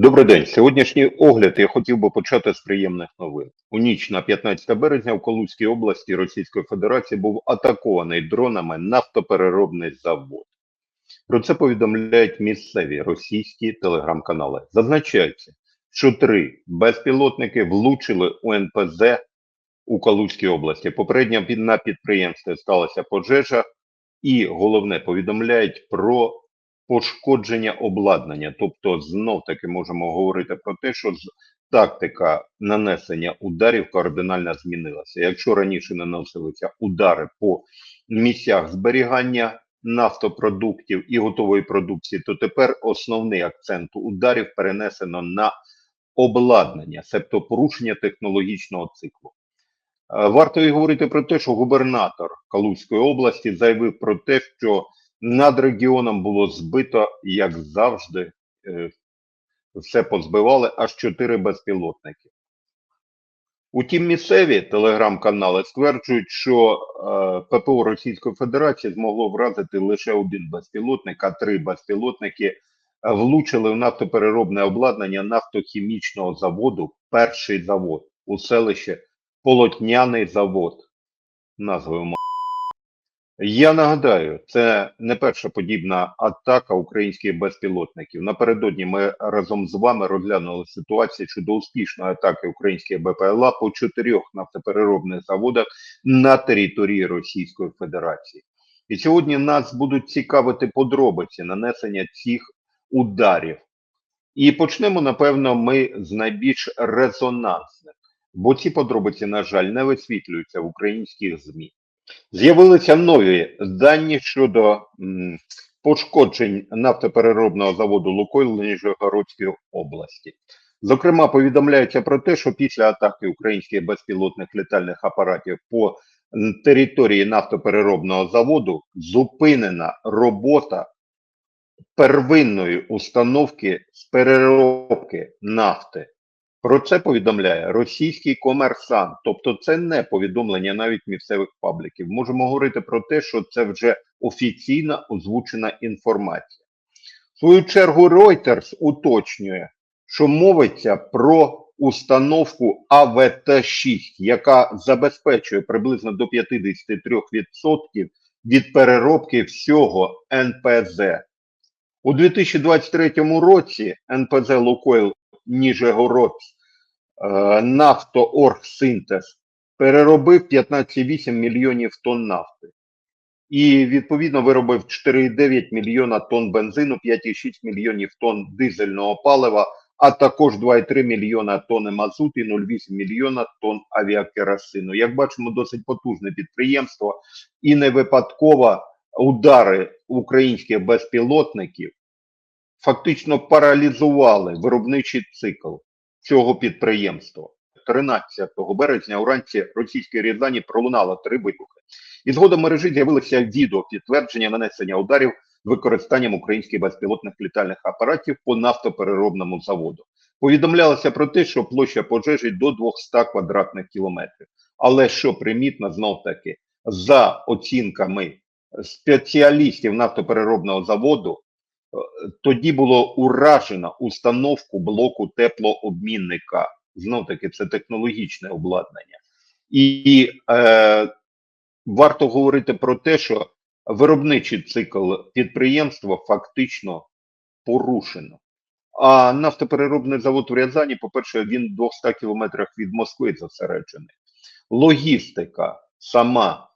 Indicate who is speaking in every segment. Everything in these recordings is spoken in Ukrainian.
Speaker 1: Добрий день. Сьогоднішній огляд я хотів би почати з приємних новин. У ніч на 15 березня в Калузькій області Російської Федерації був атакований дронами нафтопереробний завод. Про це повідомляють місцеві російські телеграм-канали. Зазначається, що три безпілотники влучили у НПЗ у Калузькій області. Попередньо на підприємстві сталася пожежа, і головне повідомляють про пошкодження обладнання. Тобто, знов таки можемо говорити про те, що тактика нанесення ударів кардинально змінилася. Якщо раніше наносилися удари по місцях зберігання нафтопродуктів і готової продукції, то тепер основний акцент ударів перенесено на обладнання, себто порушення технологічного циклу. Е, Варто і говорити про те, що губернатор Калузької області заявив про те, що над регіоном було збито, як завжди, е, все позбивали аж чотири безпілотники. Утім, місцеві телеграм-канали стверджують, що е, ППО Російської Федерації змогло вразити лише один безпілотник, а три безпілотники влучили в нафтопереробне обладнання нафтохімічного заводу, перший завод у селищі Полотняний завод. Назвою я нагадаю, це не перша подібна атака українських безпілотників. Напередодні ми разом з вами розглянули ситуацію щодо успішної атаки українських БПЛА по чотирьох нафтопереробних заводах на території Російської Федерації. І сьогодні нас будуть цікавити подробиці нанесення цих ударів. І почнемо, напевно, ми з найбільш резонансних, бо ці подробиці, на жаль, не висвітлюються в українських ЗМІ. З'явилися нові дані щодо пошкоджень нафтопереробного заводу Лукойл Нижегородської області. Зокрема, повідомляється про те, що після атаки українських безпілотних літальних апаратів по території нафтопереробного заводу зупинена робота первинної установки з переробки нафти. Про це повідомляє російський комерсант, тобто це не повідомлення навіть місцевих пабліків. Можемо говорити про те, що це вже офіційна озвучена інформація. В свою чергу Reuters уточнює, що мовиться про установку АВТ-6, яка забезпечує приблизно до 53% від переробки всього НПЗ. У 2023 році НПЗ Лукойл Ніжегородськ е, Нафтооргсинтез переробив 15,8 мільйонів тонн нафти. І відповідно виробив 4,9 мільйона тонн бензину, 5,6 мільйонів тонн дизельного палива, а також 2,3 мільйона тонн мазуту і 0,8 мільйона тонн авіакеросину. Як бачимо, досить потужне підприємство і не випадково удари українських безпілотників фактично паралізували виробничий цикл цього підприємства. 13 березня уранці російській Рязані пролунало три вибухи. І згодом мережі з'явилося відео підтвердження нанесення ударів з використанням українських безпілотних літальних апаратів по нафтопереробному заводу. Повідомлялося про те, що площа пожежі до 200 квадратних кілометрів. Але що примітно, знов таки, за оцінками спеціалістів нафтопереробного заводу, тоді було уражено установку блоку теплообмінника. Знов таки, це технологічне обладнання. І е, варто говорити про те, що виробничий цикл підприємства фактично порушено. А нафтопереробний завод в Рязані, по-перше, він в 200 кілометрах від Москви зосереджений. Логістика сама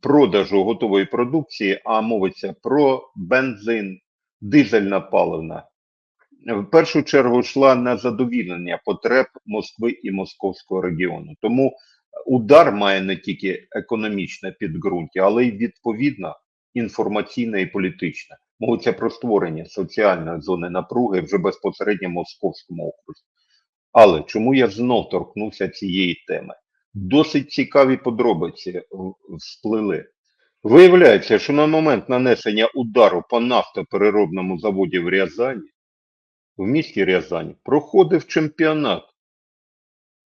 Speaker 1: продажу готової продукції, а мовиться про бензин, дизельна паливна, в першу чергу йшла на задовільнення потреб Москви і московського регіону. Тому удар має не тільки економічне підґрунтя, але й відповідно інформаційне і політичне. Мовиться про створення соціальної зони напруги вже безпосередньо московському окрузі. Але чому я знов торкнувся цієї теми? Досить цікаві подробиці всплили. Виявляється, що на момент нанесення удару по нафтопереробному заводі в Рязані, в місті Рязані, проходив чемпіонат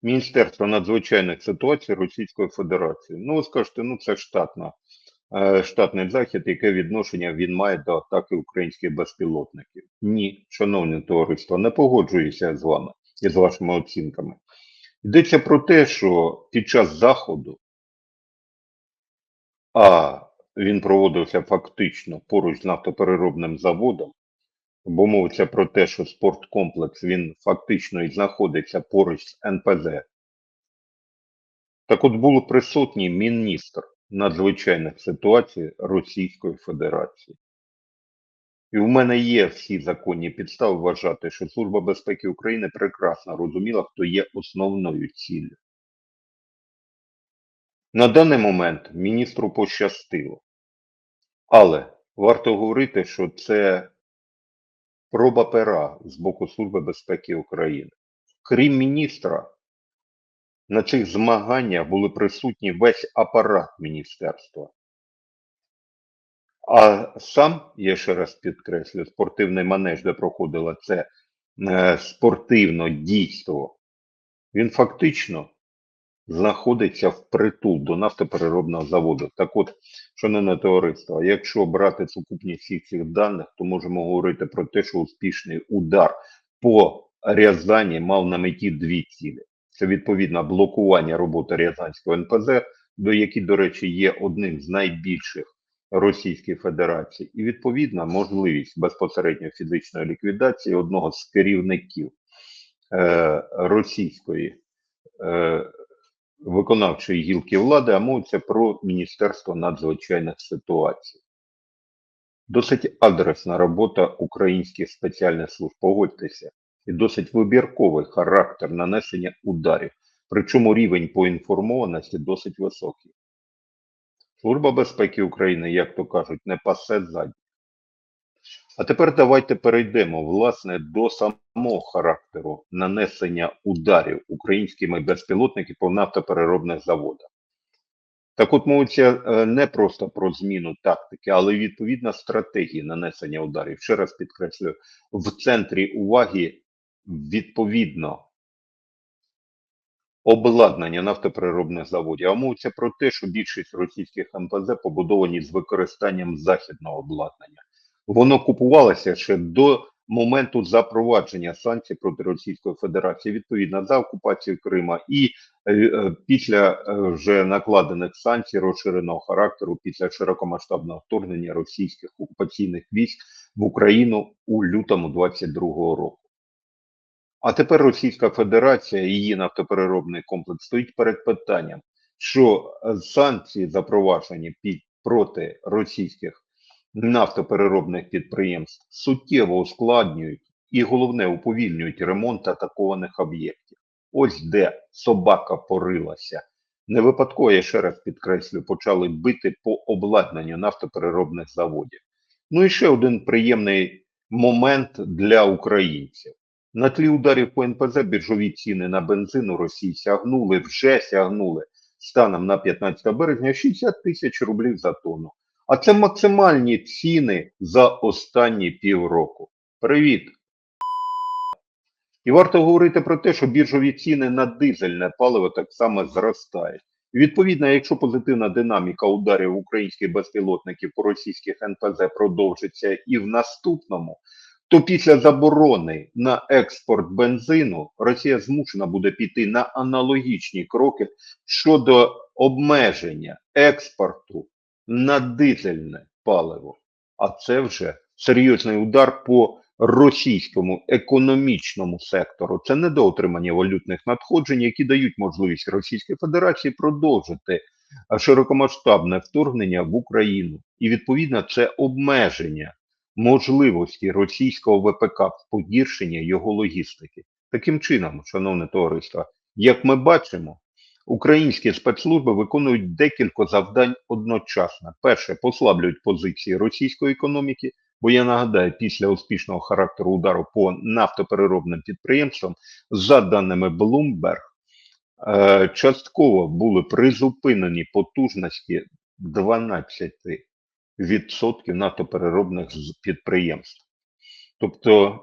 Speaker 1: Міністерства надзвичайних ситуацій Російської Федерації. Ну, ви скажете, ну це штатна е, штатний захід, яке відношення він має до атаки українських безпілотників. Ні, шановне товариство, не погоджуюся з вами і з вашими оцінками. Йдеться про те, що під час заходу, а він проводився фактично поруч з нафтопереробним заводом, бо мовиться про те, що спорткомплекс він фактично і знаходиться поруч з НПЗ. Так от було присутній міністр надзвичайних ситуацій Російської Федерації. І в мене є всі законні підстави вважати, що Служба безпеки України прекрасно розуміла, хто є основною ціллю. На даний момент міністру пощастило. Але варто говорити, що це проба пера з боку Служби безпеки України. Крім міністра, на цих змаганнях були присутні весь апарат міністерства. А сам, я ще раз підкреслю, спортивний манеж, де проходило це е, спортивне дійство, він фактично знаходиться впритул до нафтопереробного заводу. Так от, шановне товариство, якщо брати сукупність всіх цих даних, то можемо говорити про те, що успішний удар по Рязані мав на меті дві цілі. Це відповідно блокування роботи Рязанського НПЗ, до які, до речі, є одним з найбільших Російської Федерації, і відповідна можливість безпосередньо фізичної ліквідації одного з керівників е, російської е, виконавчої гілки влади, а мовиться про Міністерство надзвичайних ситуацій. Досить адресна робота українських спеціальних служб, погодьтеся, і досить вибірковий характер нанесення ударів, причому рівень поінформованості досить високий. Служба безпеки України, як то кажуть, не пасе ззаді. А тепер давайте перейдемо власне до самого характеру нанесення ударів українськими безпілотниками по нафтопереробних заводах. Так от мовиться е, не просто про зміну тактики, але й відповідна стратегія нанесення ударів. Ще раз підкреслюю, в центрі уваги відповідно обладнання нафтопереробних заводів. А мовиться про те, що більшість російських МПЗ побудовані з використанням західного обладнання. Воно купувалося ще до моменту запровадження санкцій проти Російської Федерації, відповідно за окупацію Крима, і е, е, після е, вже накладених санкцій розширеного характеру після широкомасштабного вторгнення російських окупаційних військ в Україну у лютому 22-го року. А тепер Російська Федерація і її нафтопереробний комплекс стоїть перед питанням, що е, санкції запроваджені під проти російських нафтопереробних підприємств суттєво ускладнюють і головне уповільнюють ремонт атакованих об'єктів. Ось де собака порилася. Не випадково, я ще раз підкреслю, почали бити по обладнанню нафтопереробних заводів. Ну і ще один приємний момент для українців. На тлі ударів по НПЗ біржові ціни на бензин у Росії сягнули, вже сягнули станом на 15 березня 60 тисяч рублів за тонну. А це максимальні ціни за останні півроку. Привіт! І варто говорити про те, що біржові ціни на дизельне паливо так само зростають. Відповідно, якщо позитивна динаміка ударів українських безпілотників по російських НПЗ продовжиться і в наступному, то після заборони на експорт бензину Росія змушена буде піти на аналогічні кроки щодо обмеження експорту на дизельне паливо. А це вже серйозний удар по російському економічному сектору. Це недоотримання валютних надходжень, які дають можливість Російській Федерації продовжити широкомасштабне вторгнення в Україну. І відповідно це обмеження можливості російського ВПК погіршення його логістики. Таким чином, шановне товариство, як ми бачимо, українські спецслужби виконують декілька завдань одночасно. Перше, послаблюють позиції російської економіки, бо я нагадаю, після успішного характеру удару по нафтопереробним підприємствам, за даними Bloomberg, е, частково були призупинені потужності 12 відсотків нафтопереробних підприємств. Тобто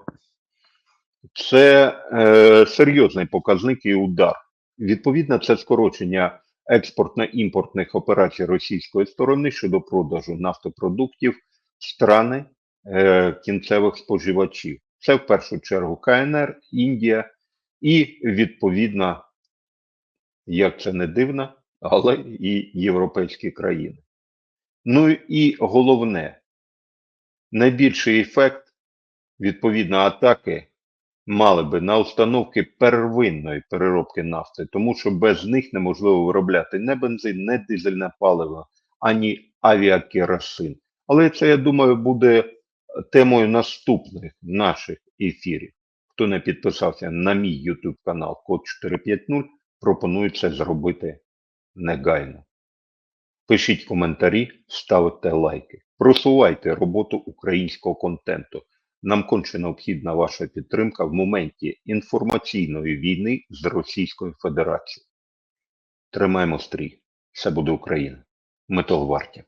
Speaker 1: це е, серйозний показник і удар. Відповідно, це скорочення експортно-імпортних операцій російської сторони щодо продажу нафтопродуктів страни е, кінцевих споживачів. Це в першу чергу КНР, Індія і відповідно, як це не дивно, але і європейські країни. Ну і головне, найбільший ефект відповідно атаки мали би на установки первинної переробки нафти, тому що без них неможливо виробляти не бензин, не дизельне паливо, ані авіакеросин. Але це, я думаю, буде темою наступних наших ефірів. Хто не підписався на мій YouTube канал Код 450, пропоную це зробити негайно. Пишіть коментарі, ставте лайки, просувайте роботу українського контенту. Нам конче необхідна ваша підтримка в моменті інформаційної війни з Російською Федерацією. Тримаємо стрій. Все буде Україна. Ми того варті.